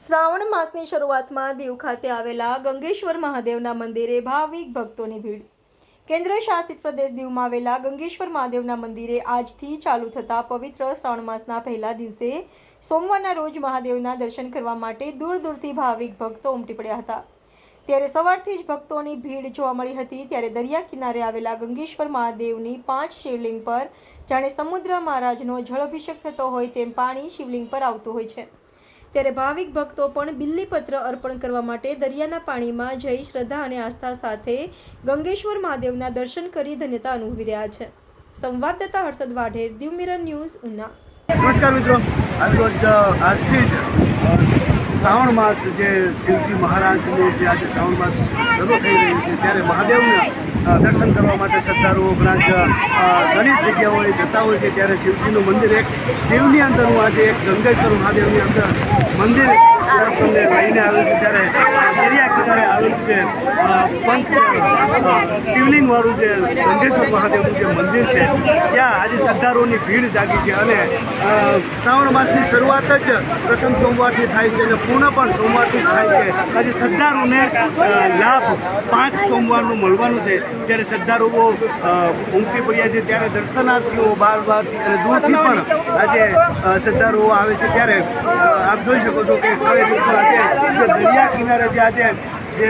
શ્રાવણ માસની શરૂઆતમાં દીવ ખાતે આવેલા ગંગેશ્વર મહાદેવના મંદિરે ભાવિક ભક્તોની ભીડ. કેન્દ્ર શાસિત પ્રદેશ દીવમાં આવેલા ગંગેશ્વર મહાદેવના મંદિરે આજથી ચાલુ થતા પવિત્ર શ્રાવણ માસના પહેલા દિવસે સોમવારના રોજ મહાદેવના દર્શન કરવા માટે દૂર દૂરથી ભાવિક ભક્તો ઉમટી પડ્યા હતા. ત્યારે સવારથી જ ભક્તોની ભીડ જોવા મળી હતી. ત્યારે દરિયા કિનારે આવેલા ગંગેશ્વર મહાદેવની પાંચ શિવલિંગ પર, જાણે સમુદ્ર મહારાજનો જળઅભિષેક થતો હોય તેમ પાણી શિવલિંગ પર આવતું હોય છે. ત્યારે ભાવિક ભક્તો પણ બિલ્લીપત્ર અર્પણ કરવા માટે દરિયાના પાણીમાં જઈ શ્રદ્ધા અને આસ્થા સાથે ગંગેશ્વર મહાદેવના દર્શન કરી ધન્યતા અનુભવી રહ્યા છે. સંવાદદાતા હર્ષદ વાઢેર દીવ ન્યૂઝ ઉના. નમસ્કાર મિત્રો. આજરોજ આજથી જ શ્રાવણ માસ જે શિવજી મહારાજનું જે આજે શ્રાવણ માસ શરૂ થઈ રહ્યું છે, ત્યારે મહાદેવના દર્શન કરવા માટે શ્રદ્ધાળુઓ ઘણા ઘણી જગ્યાઓએ જતા હોય છે. ત્યારે શિવજીનું મંદિર એક દેવની અંદર હું આજે એક ગંગેશ્વર મહાદેવની અંદર મંદિર તરફ તમને લઈને આવ્યું છે. ત્યારે કિનારે શિવલિંગવાળું જે ગંગેશ્વર મહાદેવનું જે મંદિર છે, ત્યાં આજે શ્રદ્ધાળુઓની ભીડ જાગી છે અને શ્રાવણ માસની શરૂઆત જ પ્રથમ સોમવારથી થાય છે અને પૂર્ણ પણ સોમવારથી થાય છે. આજે શ્રદ્ધાળુને લાભ પાંચ સોમવારનું મળવાનું છે. ત્યારે શ્રદ્ધાળુઓ ઉમટી પડ્યા છે. ત્યારે દર્શનાર્થીઓ બાર બારથી અને દૂરથી પણ આજે શ્રદ્ધાળુઓ આવે છે. ત્યારે આપ જોઈ શકો છો કે કઈ રીતનું આજે દરિયા કિનારે જે આજે જે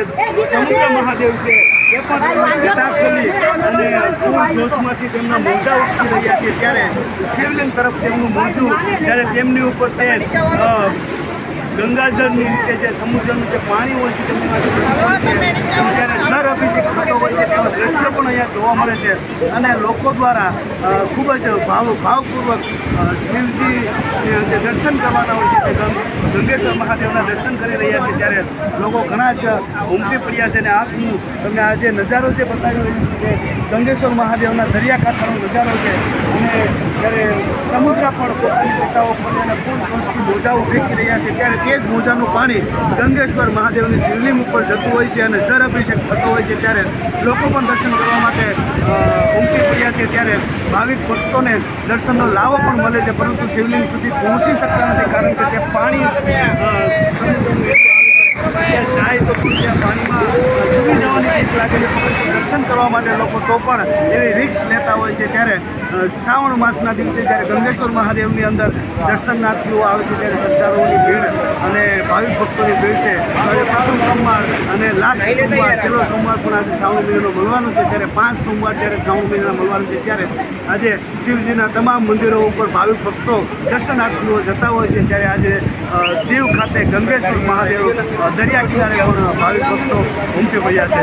સમુદ્ર મહાદેવ છે એ પણ જતા ખોલી અને પૂર જોશમાંથી તેમના મોજા ઉઠી રહ્યા છે. ત્યારે શિવલિંગ તરફ તેમનું મોજું ત્યારે તેમની ઉપર તે ગંગાજળની રીતે જે સમુદ્રનું જે પાણી હોય છે તેમની ત્યારે નર અભિષેક થતો હોય છે તેવા દ્રશ્ય પણ અહીંયા જોવા મળે છે. અને લોકો દ્વારા ખૂબ જ ભાવ, ભાવપૂર્વક શિવજી જે દર્શન કરવાના હોય છે, તે ગંગેશ્વર મહાદેવના દર્શન કરી રહ્યા છે, ત્યારે લોકો ઘણા જ ઉમટી પડ્યા છે અને આ તમને આ જે નજારો જે બતાવી રહ્યું છું ગંગેશ્વર મહાદેવના દરિયાકાંઠાનો નજારો છે અને ત્યારે સમુદ્ર પણ પોતાની જટાઓ પર અને ફૂલ ફૂલથી મોજાઓ ફેંકી રહ્યા છે, ત્યારે તે જ મોજાનું પાણી ગંગેશ્વર મહાદેવની શિવલિંગ ઉપર જતું હોય છે અને જર અભિષેક થતો હોય છે. ત્યારે લોકો પણ દર્શન કરવા માટે ઉમટી પડ્યા છે. ત્યારે ભાવિક ભક્તોને દર્શનનો લાવો પણ મળે છે, પરંતુ શિવલિંગ સુધી પહોંચી શકતા નથી, કારણ કે તે પાણી અ, સમુદ્રનું એટલું આવે છે. ત્યાં જાય તો પણ ત્યાં પાણીમાં ડૂબી જવાની બીક લાગે છે પરંતુ દર્શન કરવા માટે લોકો તો પણ એવી રિક્સ લેતા હોય છે ત્યારે શ્રાવણ માસના દિવસે જ્યારે ગંગેશ્વર મહાદેવની અંદર દર્શનાર્થીઓ આવે છે ત્યારે શ્રદ્ધાળુઓની ભીડ અને ભાવિક ભક્તોની ભીડ છે. હવે પ્રથમ સોમવાર અને લાસ્ટ સોમવાર, છેલ્લો સોમવાર પણ આજે શ્રાવણ મહિનાનો મળવાનો છે. ત્યારે પાંચ સોમવાર જ્યારે શ્રાવણ મહિનાના મળવાનું છે, ત્યારે આજે શિવજીના તમામ મંદિરો ઉપર ભાવિક ભક્તો દર્શનાર્થીઓ જતા હોય છે. ત્યારે આજે દીવ ખાતે ગંગેશ્વર મહાદેવ દરિયા કિનારે પણ ભાવિક ભક્તો ઉમટી પડ્યા છે.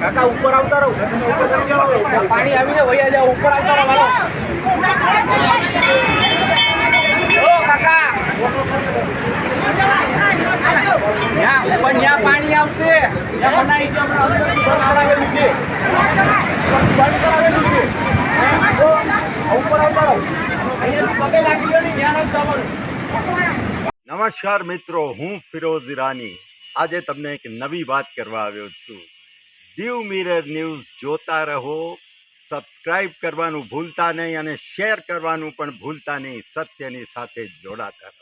કાકા ઉપર આવતા રહો. પાણી આવીને વૈયા જાઓ ઉપર આવતા રહો હાલો. ઓ કાકા ત્યાં ઉપર ત્યાં પાણી આવશે ત્યાં બનાવી છે હમણાં અંદર બંધ કરાવેલું છે બંધ કરાવેલું છે ઓ, ઉપર આવતા રહો અહીંયાથી પગે લાગી ગયો ને ત્યાં નથી જવાનું નમસ્કાર મિત્રો, હું ફિરોઝ ઈરાની. આજે તમને એક નવી વાત કરવા આવ્યો છું. દીવ મિરર ન્યૂઝ જોતા રહો સબસ્ક્રાઈબ કરવાનું ભૂલતા નહીં અને શેર કરવાનું પણ ભૂલતા નહીં, સત્યની સાથે જોડાતા રહો.